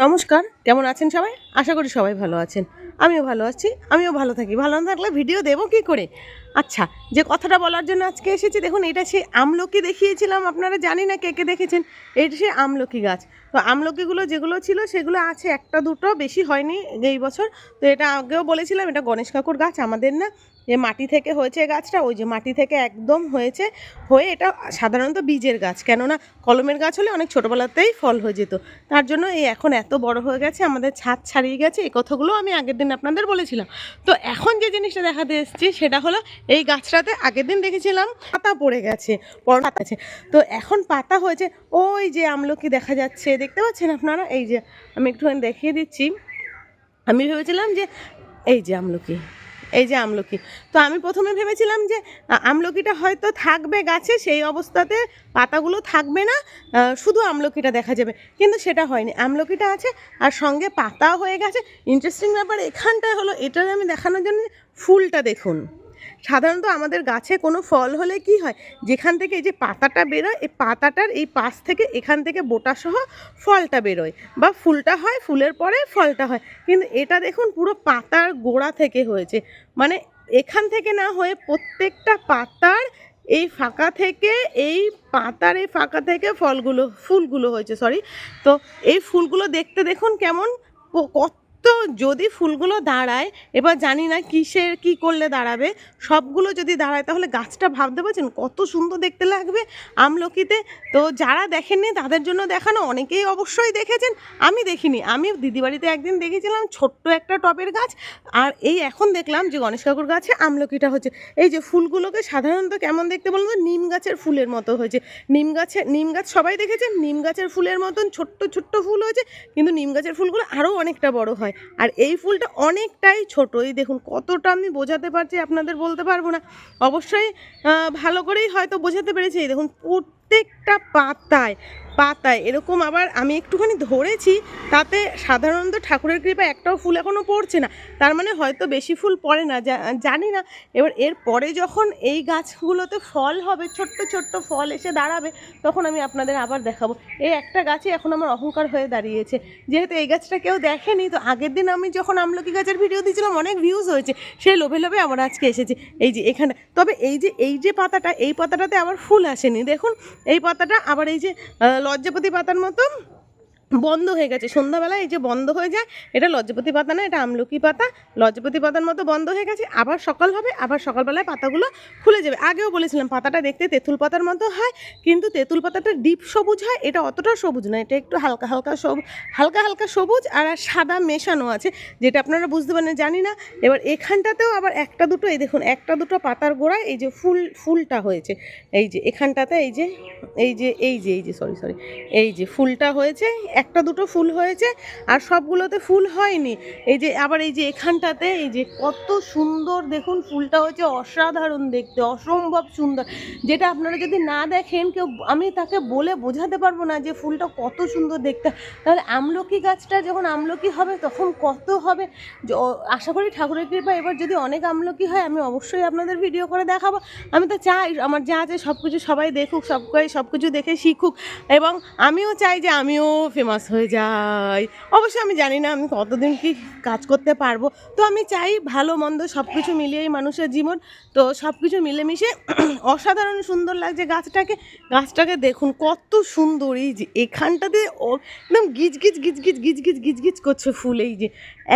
নমস্কার, কেমন আছেন সবাই? আশা করি সবাই ভালো আছেন। আমিও ভালো আছি, আমিও ভালো থাকি। ভালো না থাকলে ভিডিও দেবো কী করে? আচ্ছা যে কথাটা বলার জন্য আজকে এসেছি, দেখুন, এটা সে আমলকি দেখিয়েছিলাম, আপনারা জানি না কে কে দেখেছেন। এটা সে আমলকি গাছ। তো আমলকিগুলো যেগুলো ছিল, সেগুলো আছে একটা দুটো, বেশি হয়নি এই বছর। তো এটা আগেও বলেছিলাম, এটা গণেশ কাকুর গাছ, আমাদের না। যে মাটি থেকে হয়েছে গাছটা, ওই যে মাটি থেকে একদম হয়েছে, হয়ে এটা সাধারণত বীজের গাছ। কেননা কলমের গাছ হলে অনেক ছোটোবেলাতেই ফল হয়ে যেত। তার জন্য এই এখন এত বড় হয়ে গেছে, আমাদের ছাদ ছাড়িয়ে গেছে এই কথাগুলো আমি আগের দিন আপনাদের বলেছিলাম। তো এখন যে জিনিসটা দেখাতে এসেছি, সেটা হলো এই গাছটাতে আগের দিন দেখেছিলাম পাতা পড়ে গেছে আছে। তো এখন পাতা হয়েছে, ওই যে আমলকি দেখা যাচ্ছে, দেখতে পাচ্ছেন আপনারা? এই যে আমি একটুখানি দেখিয়ে দিচ্ছি। আমি ভেবেছিলাম যে এই যে আমলকি এই যে আমলকি। তো আমি প্রথমে ভেবেছিলাম যে আমলকিটা হয়তো থাকবে গাছে, সেই অবস্থাতে পাতাগুলো থাকবে না শুধু আমলকিটা দেখা যাবে। কিন্তু সেটা হয়নি। আমলকিটা আছে, আর সঙ্গে পাতাও হয়ে গেছে। ইন্টারেস্টিং ব্যাপার এখানটায় হলো, এটার আমি দেখানোর জন্য ফুলটা দেখুন। সাধারণত আমাদের গাছে কোনো ফল হলে কি হয়? যেখান থেকে এই যে পাতাটা বেরোয়, এই পাতাটার এই পাশ থেকে এখান থেকে বোটাসহ ফলটা বেরোয় বা ফুলটা হয়, ফুলের পরে ফলটা হয়। কিন্তু এটা দেখুন পুরো পাতার গোড়া থেকে হয়েছে। মানে এখান থেকে না হয়ে প্রত্যেকটা পাতার এই ফাঁকা থেকে, এই পাতার এই ফাঁকা থেকে ফলগুলো, ফুলগুলো হয়েছে সরি তো এই ফুলগুলো দেখতে দেখুন কেমন প- কত যদি ফুলগুলো দাঁড়ায়, এবার জানি না কিসের, কি করলে দাঁড়াবে, সবগুলো যদি দাঁড়ায়, তাহলে গাছটা ভাবতে পারছেন কত সুন্দর দেখতে লাগবে আমলকিতে। তো যারা দেখেননি, তাদের জন্য দেখানো, অনেকেই অবশ্যই দেখেছেন। আমি দেখিনি, আমি দিদিবাড়িতে একদিন দেখেছিলাম ছোট্ট একটা টবের গাছ, আর এই এখন দেখলাম যে গণেশ কাকুর গাছে আমলকিটা হচ্ছে। এই যে ফুলগুলোকে সাধারণত কেমন দেখতে বলুন তো? নিম গাছের ফুলের মতো হয়েছে। নিম গাছে, নিম গাছ সবাই দেখেছেন? নিম গাছের ফুলের মতন ছোট্ট ছোট্ট ফুল হয়েছে, কিন্তু নিম গাছের ফুলগুলো আরও অনেকটা বড় হয়। আর এই ফুলটা অনেকটাই ছোট। এই দেখুন, কতটা আমি বোঝাতে পারছি আপনাদের বলতে পারব না। অবশ্যই ভালো করেই হয়তো বোঝাতে পেরেছি। এই দেখুন প্রত্যেকটা পাতায় পাতায়। এরকম আবার আমি একটুখানি ধরেছি, তাতে সাধারণত ঠাকুরের কৃপায় একটাও ফুল এখনও পড়ছে না। তার মানে হয়তো বেশি ফুল পড়ে না জানি না। এবার এর পরে যখন এই গাছগুলোতে ফল হবে, ছোট্ট ছোট্ট ফল এসে দাঁড়াবে, তখন আমি আপনাদের আবার দেখাবো। এই একটা গাছে এখন আমার অহংকার হয়ে দাঁড়িয়েছে। যেহেতু এই গাছটা কেউ দেখেনি, তো আগের দিন আমি যখন আমলকি গাছের ভিডিও দিয়েছিলাম, অনেক ভিউজ হয়েছে। সেই লোভে লোভে আমার আজকে এসেছে। এই যে এখানে, তবে এই যে এই যে পাতাটা, এই পাতাটাতে আবার ফুল আসেনি। দেখুন এই পাতাটা আবার এই যে লজ্জাপতি পাতার মতো বন্ধ হয়ে গেছে। সন্ধ্যাবেলায় এই যে বন্ধ হয়ে যায়, এটা লজ্জাপতি পাতা না, এটা আমলকি পাতা। লজ্জাপতি পাতার মতো বন্ধ হয়ে গেছে, আবার সকাল হবে, আবার সকালবেলায় পাতাগুলো খুলে যাবে। আগেও বলেছিলাম, পাতাটা দেখতে তেঁতুল পাতার মতো হয়, কিন্তু তেঁতুল পাতাটা ডিপ সবুজ হয়, এটা অতটা সবুজ না এটা একটু হালকা হালকা সবুজ, হালকা হালকা সবুজ আর সাদা মেশানো আছে, যেটা আপনারা বুঝতে পারেন জানি না। এবার এখানটাতেও আবার একটা দুটো, এই দেখুন, একটা দুটো পাতার গোড়ায় এই যে ফুল, ফুলটা হয়েছে। এই যে এখানটাতে এই যে এই যে এই যে এই যে সরি সরি এই যে ফুলটা হয়েছে একটা দুটো ফুল হয়েছে আর সবগুলোতে ফুল হয়নি। এই যে, আবার এই যে এখানটাতে, এই যে কত সুন্দর দেখুন ফুলটা হয়েছে, অসাধারণ দেখতে, অসম্ভব সুন্দর। যেটা আপনারা যদি না দেখেন, কেউ, আমি তাকে বলে বোঝাতে পারব না যে ফুলটা কত সুন্দর দেখতে। তাহলে আমলকি গাছটা যখন আমলকি হবে, তখন কত হবে? আশা করি ঠাকুরের কৃপা এবার যদি অনেক আমলকি হয়, আমি অবশ্যই আপনাদের ভিডিও করে দেখাবো। আমি তো চাই, আমার যা আছে সব কিছু সবাই দেখুক সবাই সব কিছু দেখে শিখুক। এবং আমিও চাই যে আমিও ফেমাস হয়ে যাই অবশ্যই আমি জানি না আমি কতদিন কি কাজ করতে পারব। তো আমি চাই ভালো, মন্দ সব কিছু মিলিয়েই মানুষের জীবন। তো সব কিছু মিলেমিশে অসাধারণ সুন্দর লাগছে গাছটাকে। গাছটাকে দেখুন, কত সুন্দর এই যে, এখানটাতে একদম গিজ গিজ গিজ গিজ গিজ গিজ গিজ গিজ করছে ফুল এই যে।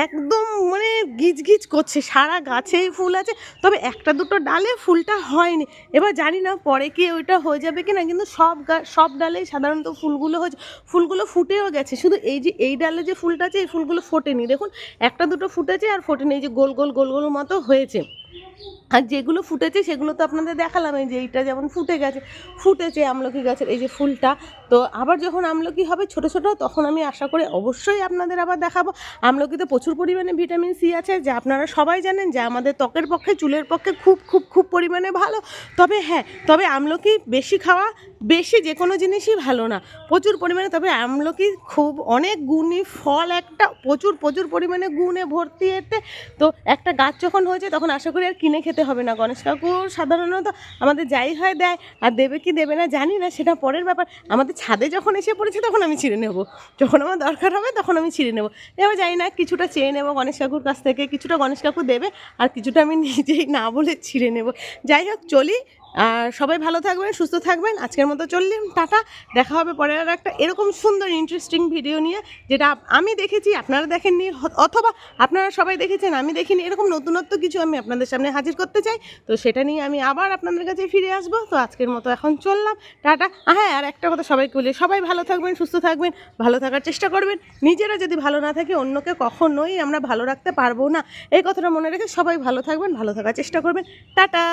একদম মানে গিজ গিজ করছে, সারা গাছেই ফুল আছে। তবে একটা দুটো ডালে ফুলটা হয়নি। এবার জানি না পরে কি ওইটা হয়ে যাবে কি না কিন্তু সব সব ডালেই সাধারণত ফুলগুলো হয়েছে ফুলগুলো ফুটেও গেছে, শুধু এই যে, এই ডালে যে ফুলটা আছে, এই ফুলগুলো ফোটেনি। দেখুন, একটা দুটো ফুটেছে আর ফোটেনি, এই যে গোল গোল গোল গোল মতো হয়েছে। আর যেগুলো ফুটেছে সেগুলো তো আপনাদের দেখালাম, এই যে এইটা যেমন ফুটে গেছে, ফুটেছে আমলকি গাছের এই যে ফুলটা। তো আবার যখন আমলকি হবে ছোট ছোট, তখন আমি আশা করি অবশ্যই আপনাদের আবার দেখাবো। আমলকিতে প্রচুর পরিমাণে ভিটামিন সি আছে, যা আপনারা সবাই জানেন যে আমাদের ত্বকের পক্ষে, চুলের পক্ষে খুব খুব খুব পরিমাণে ভালো। তবে হ্যাঁ তবে আমলকি বেশি খাওয়া বেশি যে কোনো জিনিসই ভালো না। প্রচুর পরিমাণে, তবে আমলকি খুব অনেক গুণী ফল একটা, প্রচুর প্রচুর পরিমাণে গুণে ভর্তি এতে। তো একটা গাছ যখন হয়েছে, তখন আশা করি আর কিনে খেতে হবে না, গণেশ কাকু সাধারণত আমাদের যাই হয় দেয়, আর দেবে কি দেবে না জানি না, সেটা পরের ব্যাপার। আমাদের ছাদে যখন এসে পড়েছে তখন আমি ছিঁড়ে নেব। যখন আমার দরকার হবে তখন আমি ছিঁড়ে নেব। এবার জানি না, কিছুটা চেয়ে নেব গণেশ কাকুর কাছ থেকে, কিছুটা গণেশ কাকু দেবে, আর কিছুটা আমি নিজেই না বলে ছিঁড়ে নেব। যাই হোক, চলি আর সবাই ভালো থাকবেন, সুস্থ থাকবেন। আজকের মতো চললাম টাটা। দেখা হবে পরে আর একটা এরকম সুন্দর ইন্টারেস্টিং ভিডিও নিয়ে, যেটা আমি দেখেছি, আপনারা দেখেননি অথবা আপনারা সবাই দেখেছেন, আমি দেখিনি, এরকম নতুনত্ব কিছু আমি আপনাদের সামনে হাজির করতে চাই। তো সেটা নিয়ে আমি আবার আপনাদের কাছে ফিরে আসব। তো আজকের মতো এখন চললাম, টাটা। হ্যাঁ আর একটা কথা সবাইকে বলি, সবাই ভালো থাকবেন, সুস্থ থাকবেন, ভালো থাকার চেষ্টা করবেন। নিজেরা যদি ভালো না থাকে, অন্যকে কখনোই আমরা ভালো রাখতে পারব না। এই কথাটা মনে রেখে সবাই ভালো থাকবেন, ভালো থাকার চেষ্টা করবেন। টাটা।